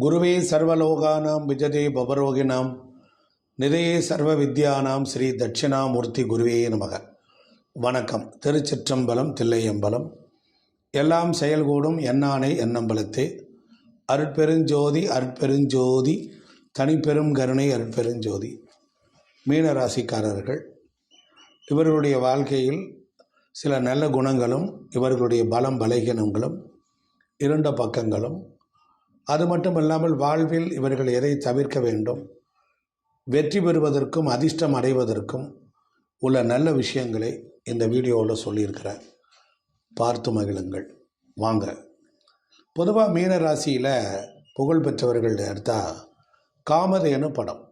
குருவே சர்வலோகானாம் விஜதே பவரோகிணாம் நிதையே சர்வ வித்யானாம் ஸ்ரீ தட்சிணாமூர்த்தி குருவே நமக. வணக்கம். திருச்சிற்றம்பலம் தில்லையம்பலம். எல்லாம் செயல்கூடும் எண்ணானை எண்ணம்பலத்தே அருட்பெருஞ்சோதி அருட்பெருஞ்சோதி. தனிப்பெரும் கருணை அருட்பெருஞ்சோதி. மீனராசிக்காரர்கள் இவர்களுடைய வாழ்க்கையில் சில நல்ல குணங்களும் இவர்களுடைய பலம் பலகீனங்களும் இருண்ட பக்கங்களும் அது மட்டும் இல்லாமல் வாழ்வில் இவர்கள் எதை தவிர்க்க வேண்டும்? வெற்றி பெறுவதற்கும் அதிர்ஷ்டம் அடைவதற்கும் உள்ள நல்ல விஷயங்களை இந்த வீடியோவில் சொல்லியிருக்கிறேன் பார்த்து மகிழுங்கள். வாங்க. பொதுவாக மீன ராசியில் புகழ் பெற்றவர்கள் எடுத்தால் காமதேனு படம்.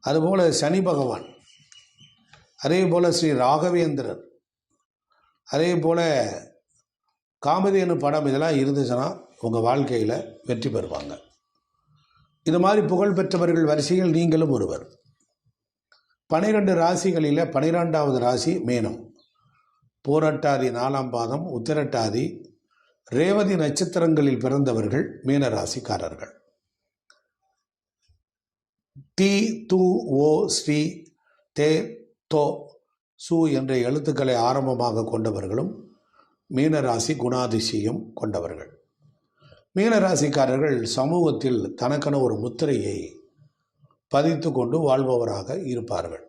அதுபோல் சனி பகவான். அதே போல் ஸ்ரீ ராகவேந்திரர். அதே போல் காமதேனு படம் இதெல்லாம் இருந்துச்சுன்னா உங்கள் வாழ்க்கையில் வெற்றி பெறுவாங்க. இது மாதிரி புகழ் பெற்றவர்கள் வரிசையில் நீங்களும் ஒருவர். பனிரெண்டு ராசிகளில் பனிரெண்டாவது ராசி மேனம். போரட்டாதி நாலாம் பாதம் உத்திரட்டாதி ரேவதி நட்சத்திரங்களில் பிறந்தவர்கள் மீன ராசிக்காரர்கள் டி து ஓ ஸ்ரீ தே தோ சு என்ற எழுத்துக்களை ஆரம்பமாக கொண்டவர்களும் மீனராசி குணாதிசயம் கொண்டவர்கள். மீனராசிக்காரர்கள் சமூகத்தில் தனக்கென ஒரு முத்திரையை பதித்து கொண்டு வாழ்பவராக இருப்பார்கள்.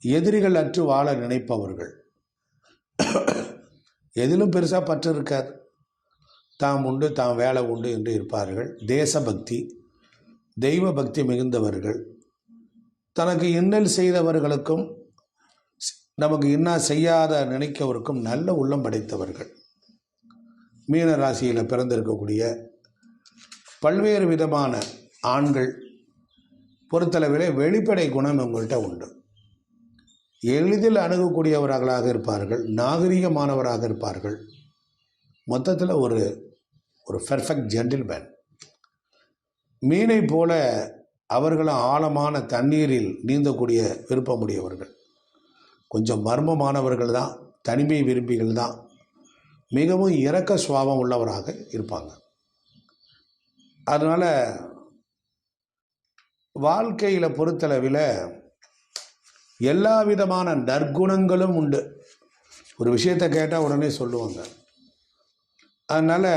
எதிரிகள் அற்று வாழ நினைப்பவர்கள். எதிலும் பெருசாக பற்று இருக்காது. தாம் உண்டு தாம் வேலை உண்டு என்று இருப்பார்கள். தேசபக்தி தெய்வ பக்தி மிகுந்தவர்கள். தனக்கு இன்னல் செய்தவர்களுக்கும் நமக்கு இன்னா செய்யாத நினைக்கவருக்கும் நல்ல உள்ளம் படைத்தவர்கள். மீன ராசியில் பிறந்திருக்கக்கூடிய பல்வேறு விதமான ஆண்கள் பொறுத்தளவிலே வெளிப்படை குணம் உங்கள்கிட்ட உண்டு. எளிதில் அணுகக்கூடியவர்களாக இருப்பார்கள் நாகரிகமானவராக இருப்பார்கள். மொத்தத்தில் ஒரு ஒரு பெர்ஃபெக்ட் ஜென்டில்மேன் மீனை போல அவர்களும் ஆழமான தண்ணீரில் நீந்தக்கூடிய விருப்பமுடையவர்கள். கொஞ்சம் மர்மமானவர்கள் தான் தனிமை விரும்பிகள் தான். மிகவும் இரக்க சுவாபம் உள்ளவராக இருப்பாங்க. அதனால் வாழ்க்கையில் பொறுத்தளவில் எல்லா விதமான நற்குணங்களும் உண்டு. ஒரு விஷயத்தை கேட்டால் உடனே சொல்லுவாங்க. அதனால்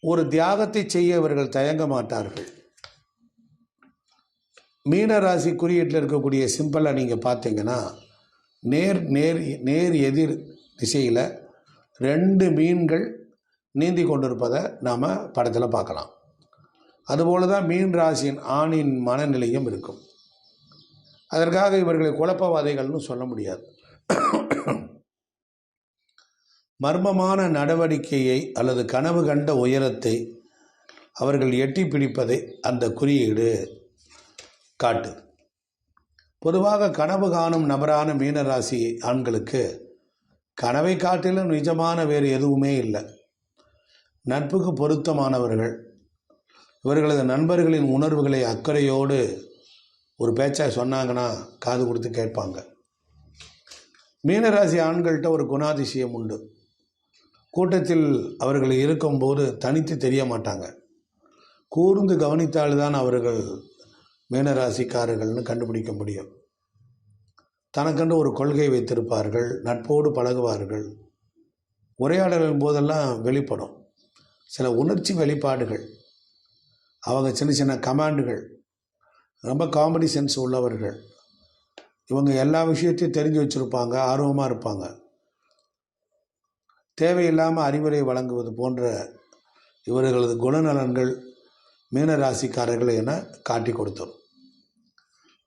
ஒரு தியாகத்தை செய்ய இவர்கள் தயங்க மாட்டார்கள். மீனராசி குறியீட்டில் இருக்கக்கூடிய சிம்பிளாக நீங்கள் பார்த்தீங்கன்னா நேர் நேர் நேர் எதிர் திசையில் ரெண்டு மீன்கள் நீந்தி கொண்டிருப்பதை நாம் படத்தில் பார்க்கலாம். அதுபோல தான் மீன் ராசியின் ஆணின் மனநிலையும் இருக்கும். அதற்காக இவர்களை குழப்பவாதிகள்னு சொல்ல முடியாது. மர்மமான நடவடிக்கையை அல்லது கனவு கண்ட உயரத்தை அவர்கள் எட்டி பிடிப்பதை அந்த குறியீடு காட்டு. பொதுவாக கனவு காணும் நபரான மீனராசி ஆண்களுக்கு கனவை காட்டிலும் நிஜமான வேறு எதுவுமே இல்லை. நட்புக்கு பொருத்தமானவர்கள். இவர்களது நண்பர்களின் உணர்வுகளை அக்கறையோடு ஒரு பேச்சா சொன்னாங்கன்னா காது கொடுத்து கேட்பாங்க. மீனராசி ஆண்கள்கிட்ட ஒரு குணாதிசயம் உண்டு. கூட்டத்தில் அவர்கள் இருக்கும்போது தனித்து தெரிய மாட்டாங்க. கூர்ந்து கவனித்தால்தான் அவர்கள் மீனராசிக்காரர்கள்னு கண்டுபிடிக்க முடியும். தனக்கென்று ஒரு கொள்கை வைத்திருப்பார்கள் நட்போடு பழகுவார்கள். உரையாடலின் போதெல்லாம் வெளிப்படும். சில உணர்ச்சி வெளிப்பாடுகள் அவங்க சின்ன சின்ன கமாண்டுகள் ரொம்ப காமெடி சென்ஸ் உள்ளவர்கள் இவங்க எல்லா விஷயத்தையும் தெரிஞ்சு வச்சுருப்பாங்க ஆர்வமாக இருப்பாங்க. தேவையில்லாமல் அறிவுரை வழங்குவது போன்ற இவர்களது குணநலன்கள் மீனராசிக்காரர்கள் என காட்டி கொடுத்தோம்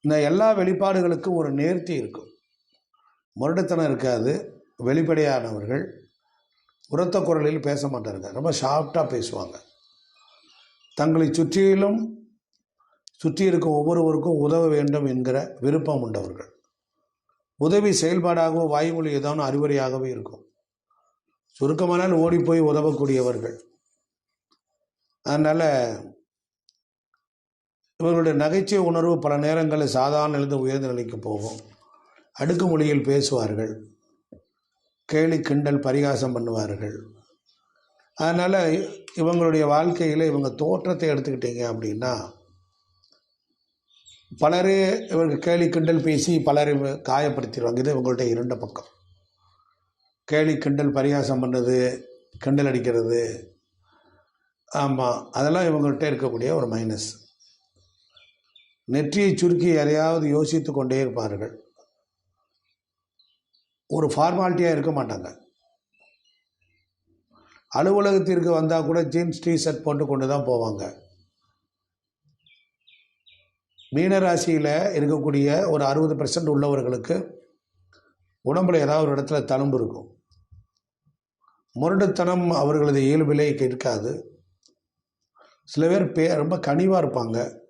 இந்த எல்லா வெளிப்பாடுகளுக்கும் ஒரு நேர்த்தி இருக்கும். முரட்டுத்தனம் இருக்காது வெளிப்படையானவர்கள் உரத்த குரலில் பேச மாட்டாங்க ரொம்ப ஷார்ப்டாக பேசுவாங்க. தங்களை சுற்றிலும் சுற்றி இருக்கும் ஒவ்வொருவருக்கும் உதவ வேண்டும் என்கிற விருப்பம் உண்டவர்கள். உதவி செயல்பாடாகவோ வாய்மொழி ஏதாவது அறிவுரையாகவே இருக்கும். சுருக்கமானால் ஓடி போய் உதவக்கூடியவர்கள். அதனால் இவர்களுடைய நகைச்சுவை உணர்வு பல நேரங்களில் சாதாரண உயர்ந்த நிலைக்கு போகும். அடுக்கு மொழியில் பேசுவார்கள். கேலி கிண்டல் பரிகாசம் பண்ணுவார்கள். அதனால் இவங்களுடைய வாழ்க்கையில் இவங்க தோற்றத்தை எடுத்துக்கிட்டீங்க அப்படின்னா பலரே இவர்கள் கேலி கிண்டல் பேசி பலரை காயப்படுத்திடுவாங்க. இது இவங்கள்ட்ட இரண்ட பக்கம். கேலி கிண்டல் பரிகாசம் பண்ணது கிண்டல் அடிக்கிறது. ஆமாம் அதெல்லாம் இவங்கள்ட்ட இருக்கக்கூடிய ஒரு மைனஸ் நெற்றியை சுருக்கி எதையாவது யோசித்து கொண்டே இருப்பார்கள். ஒரு ஃபார்மாலிட்டியாக இருக்க மாட்டாங்க. அலுவலகத்திற்கு வந்தால் கூட ஜீன்ஸ் டிஷர்ட் போட்டு கொண்டு தான் போவாங்க. மீனராசியில் இருக்கக்கூடிய ஒரு அறுபது பர்சன்ட் உள்ளவர்களுக்கு உடம்புல ஏதாவது ஒரு இடத்துல தழும்பு இருக்கும். முரட்டுத்தனம் அவர்களது இயல்பிலே இருக்காது சில பேர் பே ரொம்ப கனிவாக இருப்பாங்க.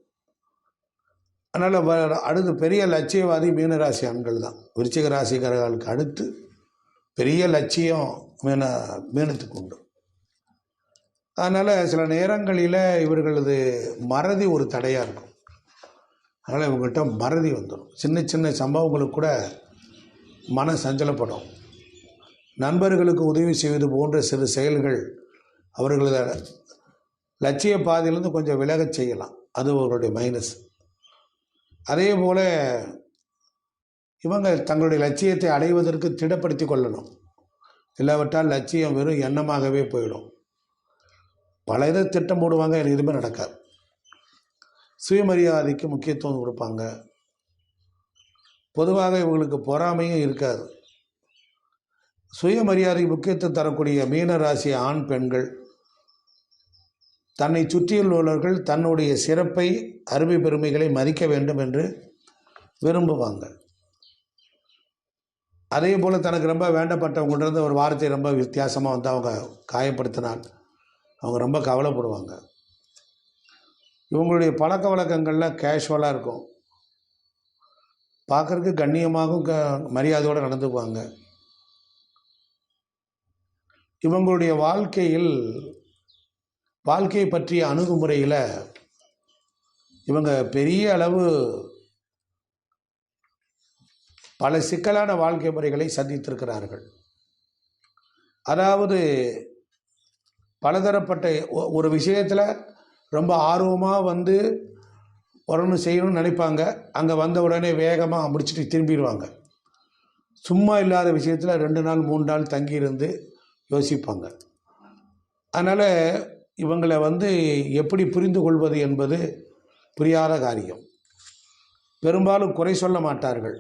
அதனால் அடுத்து பெரிய லட்சியவாதி மீனராசி ஆண்கள் தான். விருச்சிக ராசிக்காரர்களுக்கு அடுத்து பெரிய லட்சியம் மீன மீனத்துக்கு உண்டு. அதனால் சில நேரங்களில் இவர்களது மறதி ஒரு தடையாக இருக்கும். அதனால் இவங்ககிட்ட மறதி வந்துடும் சின்ன சின்ன சம்பவங்களுக்கு கூட மன சஞ்சலப்படும். நண்பர்களுக்கு உதவி செய்வது போன்ற சிறு செயல்கள் அவர்களது லட்சிய பாதையிலேருந்து கொஞ்சம் விலகச் செய்யலாம். அது அவருடைய மைனஸ் அதே போல் இவங்க தங்களுடைய லட்சியத்தை அடைவதற்கு திடப்படுத்தி கொள்ளணும். இல்லாவிட்டால் லட்சியம் வெறும் எண்ணமாகவே போயிடும். பல இதை திட்டம் போடுவாங்க எனக்கு எதுவுமே நடக்காது. சுயமரியாதைக்கு முக்கியத்துவம் கொடுப்பாங்க. பொதுவாக இவங்களுக்கு பொறாமையும் இருக்காது. சுயமரியாதைக்கு முக்கியத்துவம் தரக்கூடிய மீன ராசி ஆண் பெண்கள் தன்னை சுற்றியுள்ளவர்கள் தன்னுடைய சிறப்பை அருமை பெருமைகளை மதிக்க வேண்டும் என்று விரும்புவாங்க. அதே போல் தனக்கு ரொம்ப வேண்டப்பட்டவங்கன்றது ஒரு வார்த்தை ரொம்ப வித்தியாசமாக வந்து அவங்க காயப்படுத்தினால் அவங்க ரொம்ப கவலைப்படுவாங்க. இவங்களுடைய பழக்க வழக்கங்கள்லாம் கேஷுவலாக இருக்கும். பார்க்குறதுக்கு கண்ணியமாகவும் க மரியாதையோடு நடந்துக்குவாங்க. இவங்களுடைய வாழ்க்கையில் வாழ்க்கையை பற்றிய அணுகுமுறையில் இவங்க பெரிய அளவு பல சிக்கலான வாழ்க்கை முறைகளை சந்தித்திருக்கிறார்கள். அதாவது பலதரப்பட்ட ஒரு விஷயத்தில் ரொம்ப ஆர்வமாக வந்து வரணும் செய்யணும்னு நினைப்பாங்க. அங்கே வந்த உடனே வேகமாக முடிச்சுட்டு திரும்பிடுவாங்க. சும்மா இல்லாத விஷயத்தில் ரெண்டு நாள் மூணு நாள் தங்கியிருந்து யோசிப்பாங்க. அதனால் இவங்களை வந்து எப்படி புரிந்து கொள்வது என்பது புரியாத காரியம். பெரும்பாலும் குறை சொல்ல மாட்டார்கள்.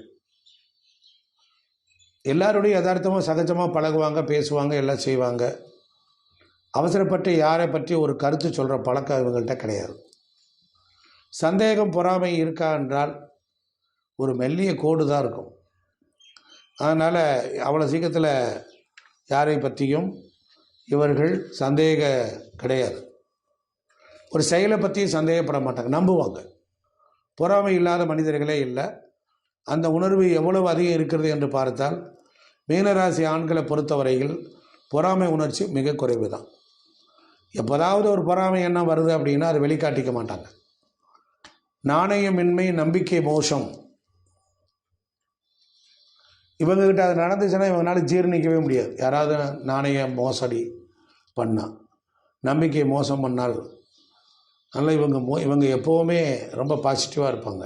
எல்லாருடைய யதார்த்தமாக சகஜமாக பழகுவாங்க பேசுவாங்க எல்லாம் செய்வாங்க. அவசரப்பட்டு யாரை பற்றி ஒரு கருத்து சொல்கிற பழக்கம் இவங்கள்ட்ட கிடையாது. சந்தேகம் பொறாமை இருக்கா என்றால் ஒரு மெல்லிய கோடு தான் இருக்கும். அதனால் அவ்வளோ சீக்கிரத்தில் யாரை பற்றியும் இவர்கள் சந்தேக கிடையாது. ஒரு செயலை பற்றியும் சந்தேகப்பட மாட்டாங்க நம்புவாங்க. பொறாமை இல்லாத மனிதர்களே இல்லை. அந்த உணர்வு எவ்வளவு அதிகம் இருக்கிறது என்று பார்த்தால் மீனராசி ஆண்களை பொறுத்தவரையில் பொறாமை உணர்ச்சி மிக குறைவு தான் எப்போதாவது ஒரு பொறாமை என்ன வருது அப்படின்னா அதை வெளிக்காட்டிக்க மாட்டாங்க. நாணயமின்மை நம்பிக்கை மோசம் இவங்ககிட்ட அது நடந்துச்சுன்னா இவங்களால ஜீரணிக்கவே முடியாது. யாராவது நாணய மோசடி பண்ணால் நம்பிக்கை மோசம் பண்ணால் அதனால் இவங்க மோ இவங்க எப்போவுமே ரொம்ப பாசிட்டிவாக இருப்பாங்க.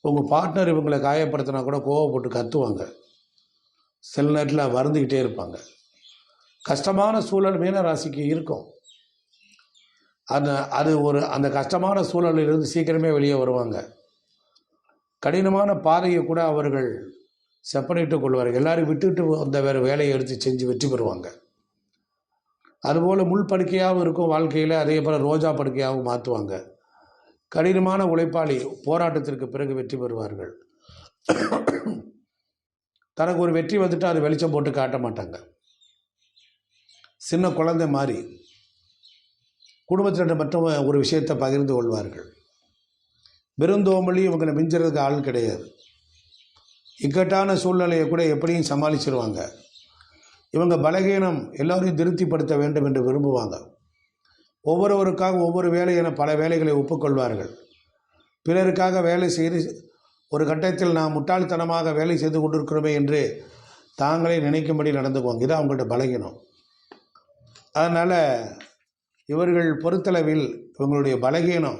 உங்கள் பார்ட்னர் இவங்களை காயப்படுத்தினா கூட கோவப்பட்டு கத்துவாங்க. சில நேரத்தில் வருந்துக்கிட்டே இருப்பாங்க. கஷ்டமான சூழல் மீனராசிக்கு இருக்கும். அந்த அது ஒரு அந்த கஷ்டமான சூழலிலிருந்து சீக்கிரமே வெளியே வருவாங்க. கடினமான பாதையை கூட அவர்கள் செப்பனிட்டு கொள்வார்கள். எல்லோரும் விட்டுட்டு அந்த வேறு வேலையை எடுத்து செஞ்சு வெற்றி பெறுவாங்க. அதுபோல் முள் படுக்கையாகவும் இருக்கும் வாழ்க்கையில் அதே போல் ரோஜா படுக்கையாகவும் மாற்றுவாங்க கடினமான உழைப்பாளி போராட்டத்திற்கு பிறகு வெற்றி பெறுவார்கள். தனக்கு ஒரு வெற்றி வந்துட்டு அது வெளிச்சம் போட்டு காட்ட மாட்டாங்க. சின்ன குழந்தை மாதிரி குடும்பத்தினர் மட்டும் ஒரு விஷயத்தை பகிர்ந்து கொள்வார்கள். விருந்தோம்பலி இவங்களை மிஞ்சுறதுக்கு ஆள் கிடையாது. இக்கட்டான சூழ்நிலையை கூட எப்படியும் சமாளிச்சிருவாங்க. இவங்க பலகீனம் எல்லோரையும் திருப்திப்படுத்த வேண்டும் என்று விரும்புவாங்க. ஒவ்வொருவருக்காக ஒவ்வொரு வேலை என பல வேலைகளை ஒப்புக்கொள்வார்கள். பிறருக்காக வேலை செய்து ஒரு கட்டத்தில் நாம் முட்டாள்தனமாக வேலை செய்து கொண்டிருக்கிறோமே என்று தாங்களே நினைக்கும்படி நடந்துக்குவாங்க. இது அவங்கள்ட்ட பலகீனம். அதனால் இவர்கள் பொறுத்தளவில் இவங்களுடைய பலகீனம்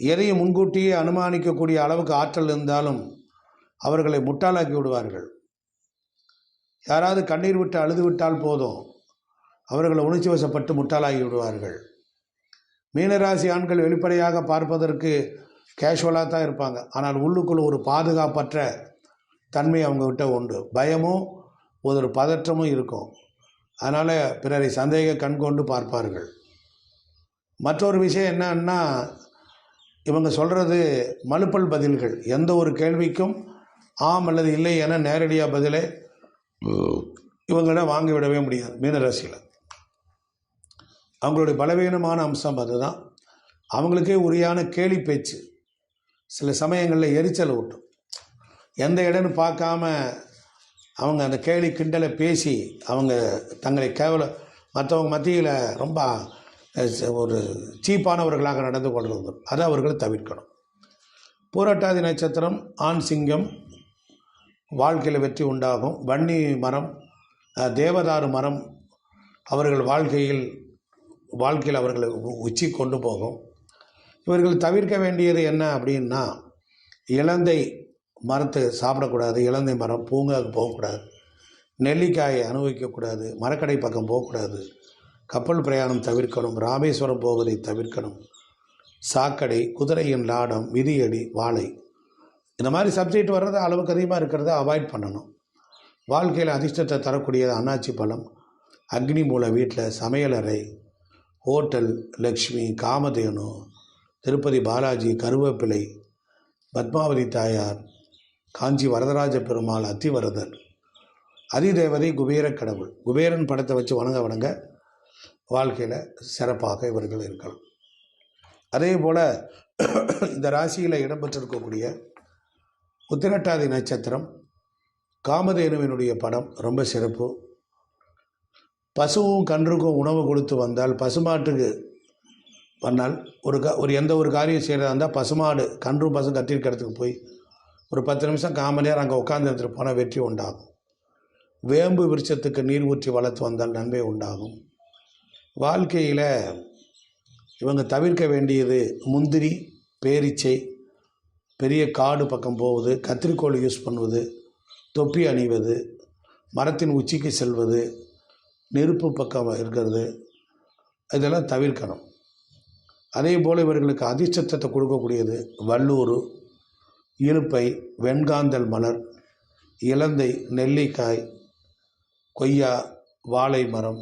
எதையும் முன்கூட்டியே அனுமானிக்கக்கூடிய அளவுக்கு ஆற்றல் இருந்தாலும் அவர்களை முட்டாளாக்கி விடுவார்கள். யாராவது கண்ணீர் விட்டு அழுது விட்டால் போதும். அவர்களை உணர்ச்சி வசப்பட்டு முட்டாளாகி விடுவார்கள். மீனராசி ஆண்கள் வெளிப்படையாக பார்ப்பதற்கு கேஷுவலாக தான் இருப்பாங்க. ஆனால் உள்ளுக்குள் ஒரு பாதுகாப்பற்ற தன்மை அவங்கக்கிட்ட உண்டு. பயமும் ஒரு பதற்றமும் இருக்கும். அதனால் பிறரை சந்தேக கண் கொண்டு பார்ப்பார்கள். மற்றொரு விஷயம் என்னன்னா இவங்க சொல்கிறது மலுப்பல் பதில்கள். எந்த ஒரு கேள்விக்கும் ஆம் அல்லது இல்லை என நேரடியாக பதிலை இவங்கள வாங்கி விடவே முடியாது மீனராசியில். அவங்களுடைய பலவீனமான அம்சம் அதுதான். அவங்களுக்கே உரியான கேலி பேச்சு. சில சமயங்களில் எரிச்சல் ஊட்டும். எந்த இடம்னு பார்க்காம அவங்க அந்த கேலி கிண்டலை பேசி அவங்க தங்களை கேவல மற்றவங்க மத்தியில் ரொம்ப ச- ஒரு சீப்பானவர்களாக நடந்து கொள்வது அதை அவர்கள் தவிர்க்கணும். பூரட்டாதி நட்சத்திரம் ஆண் சிங்கம் வாழ்க்கையில் வெற்றி உண்டாகும். வன்னி மரம் தேவதாரு மரம் அவர்கள் வாழ்க்கையில் வாழ்க்கையில் அவர்களை உ- உச்சி கொண்டு போகும். இவர்கள் தவிர்க்க வேண்டியது என்ன அப்படின்னா இலந்தை மரத்தை சாப்பிடக்கூடாது. இலந்தை மரம் பூங்காவுக்கு போகக்கூடாது. நெல்லிக்காயை அனுபவிக்கக்கூடாது. மரக்கடை பக்கம் போகக்கூடாது. கப்பல் பிரயாணம் தவிர்க்கணும். ராமேஸ்வரம் போவதை தவிர்க்கணும். சாக்கடை குதிரையின் லாடம் விதியடி வாழை. இந்த மாதிரி சப்ஜெக்ட் வர்றது அளவுக்கு அதிகமாக இருக்கிறத அவாய்ட் பண்ணணும். வாழ்க்கையில் அதிர்ஷ்டத்தை தரக்கூடியது அன்னாச்சி பழம். அக்னி மூல வீட்டில் சமையலறை ஹோட்டல் லக்ஷ்மி காமதேனு திருப்பதி பாலாஜி கருவேப்பிலை பத்மாவதி தாயார் காஞ்சி வரதராஜ பெருமாள் அத்திவரதர் அதிதேவதை குபேர கடவுள். குபேரன் படத்தை வச்சு வணங்க வணங்க வாழ்க்கையில் சிறப்பாக இவர்கள் இருக்கலாம். அதே போல் இந்த ராசியில் இடம்பெற்றிருக்கக்கூடிய உத்திரட்டாதி நட்சத்திரம் காமதேனுவினுடைய படம் ரொம்ப சிறப்பு. பசுவும் கன்றுக்கும் உணவு கொடுத்து வந்தால் பசுமாட்டுக்கு வந்தால் ஒரு க ஒரு எந்த ஒரு காரியம் செய்கிறதா இருந்தால் பசுமாடு கன்றும் பசு கத்திரிக்க போய் ஒரு பத்து நிமிஷம் கால் நேரம் அங்கே உட்காந்து எடுத்துகிட்டு போனால் வெற்றி உண்டாகும். வேம்பு விருட்சத்துக்கு நீர் ஊற்றி வளர்த்து வந்தால் நன்மை உண்டாகும். வாழ்க்கையில் இவங்க தவிர்க்க வேண்டியது முந்திரி பேரிச்சை பெரிய காடு பக்கம் போவது கத்திரிக்கோல் யூஸ் பண்ணுவது தொப்பி அணிவது மரத்தின் உச்சிக்கு செல்வது நெருப்பு பக்கம் இருக்கிறது இதெல்லாம் தவிர்க்கணும். அதே போல் இவர்களுக்கு அதிர்ஷ்டத்தை கொடுக்கக்கூடியது வல்லூர் இருப்பை வெண்காந்தல் மலர் இலந்தை நெல்லிக்காய் கொய்யா வாழை மரம்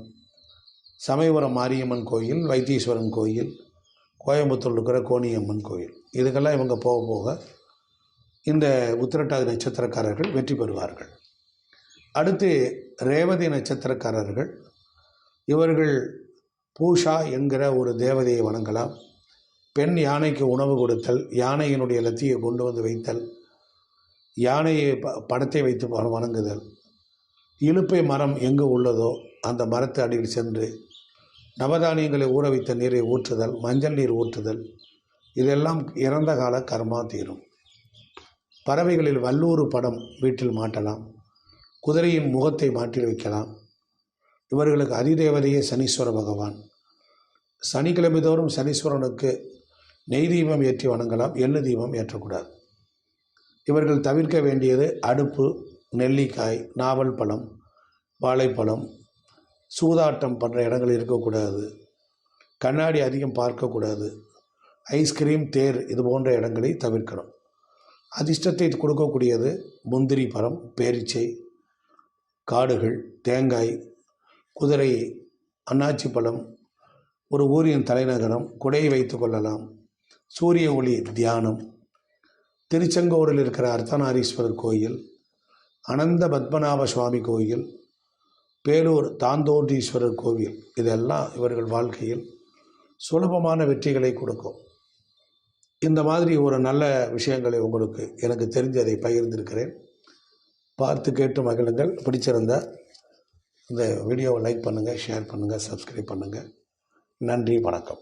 சமயபுரம் மாரியம்மன் கோயில் வைத்தீஸ்வரன் கோயில் கோயம்புத்தூர் இருக்கிற கோணியம்மன் கோயில். இதுக்கெல்லாம் இவங்க போக போக இந்த உத்திரட்டாதி நட்சத்திரக்காரர்கள் வெற்றி பெறுவார்கள். அடுத்து ரேவதி நட்சத்திரக்காரர்கள். இவர்கள் பூஷா என்கிற ஒரு தேவதையை வணங்கலாம். பெண் யானைக்கு உணவு கொடுத்தல் யானையினுடைய லத்தியை கொண்டு வந்து வைத்தல் யானையை ப படத்தை வைத்து வணங்குதல். இலுப்பை மரம் எங்கு உள்ளதோ அந்த மரத்து அடியில் சென்று நவதானியங்களை ஊற வைத்த நீரை ஊற்றுதல் மஞ்சள் நீர் ஊற்றுதல் இதெல்லாம் இறந்த கால கர்மா தீரும். பறவைகளில் வல்லூறு படம் வீட்டில் மாட்டலாம். குதிரையின் முகத்தை மாற்றி வைக்கலாம். இவர்களுக்கு அதிதேவதையே சனீஸ்வர பகவான். சனிக்கிழமை தோறும் சனீஸ்வரனுக்கு நெய் தீபம் ஏற்றி வணங்கலாம். எள்ளு தீபம் ஏற்றக்கூடாது. இவர்கள் தவிர்க்க வேண்டியது அடுப்பு நெல்லிக்காய் நாவல் பழம் வாழைப்பழம் சூதாட்டம் பண்ணுற இடங்கள் இருக்கக்கூடாது. கண்ணாடி அதிகம் பார்க்கக்கூடாது. ஐஸ்கிரீம் தேர் இது போன்ற இடங்களை தவிர்க்கணும். அதிர்ஷ்டத்தை கொடுக்கக்கூடியது முந்திரி பழம் பேரிச்சை காடுகள் தேங்காய் குதிரை அன்னாச்சி பழம் ஒரு ஊரின் தலைநகரம் குடையை வைத்து கொள்ளலாம். சூரிய ஒளி தியானம். திருச்செங்கோடில் இருக்கிற அர்த்தநாரீஸ்வரர் கோயில் அனந்த பத்மநாப சுவாமி கோயில் பேலூர் தாந்தோண்டீஸ்வரர் கோவில். இதெல்லாம் இவர்கள் வாழ்க்கையில் சுலபமான வெற்றிகளை கொடுக்கும். இந்த மாதிரி ஒரு நல்ல விஷயங்களை உங்களுக்கு எனக்கு தெரிஞ்சதை பகிர்ந்திருக்கிறேன். பார்த்து கேட்டு மகிழுங்கள். பிடிச்சிருந்தால் இந்த வீடியோவை லைக் பண்ணுங்கள் ஷேர் பண்ணுங்கள் சப்ஸ்கிரைப் பண்ணுங்கள் நன்றி வணக்கம்.